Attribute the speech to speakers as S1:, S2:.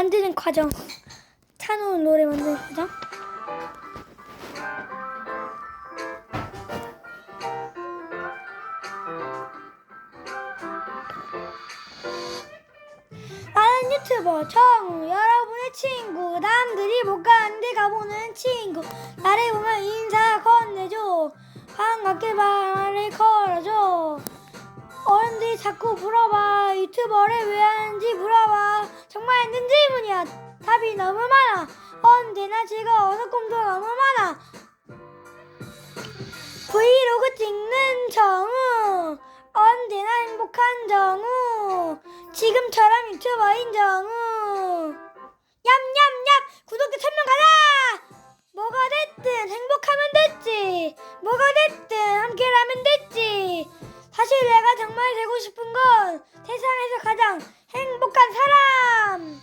S1: 만드는 과정. 찬우 노래 만드는 과정. 나는 유튜버 정우 여러분의 친구. 남들이 못 가는데 가보는 친구. 나를 보면 인사 건네줘. 반갑게 말을 걸어줘. 어른들이 자꾸 물어봐. 유튜버를 왜 하는지 물어봐. 정말 힘든 질문이야. 답이 너무 많아. 언제나 즐거워서 꿈도 너무 많아. 브이로그 찍는 정우. 언제나 행복한 정우. 지금처럼 유튜버인 정우. 냠냠냠. 구독자 천명 가자! 뭐가 됐든 행복하면 됐지. 뭐가 됐든 함께라면 됐지. 사실 내가 정말 되고 싶은 건 세상에서 가장 행복한 사람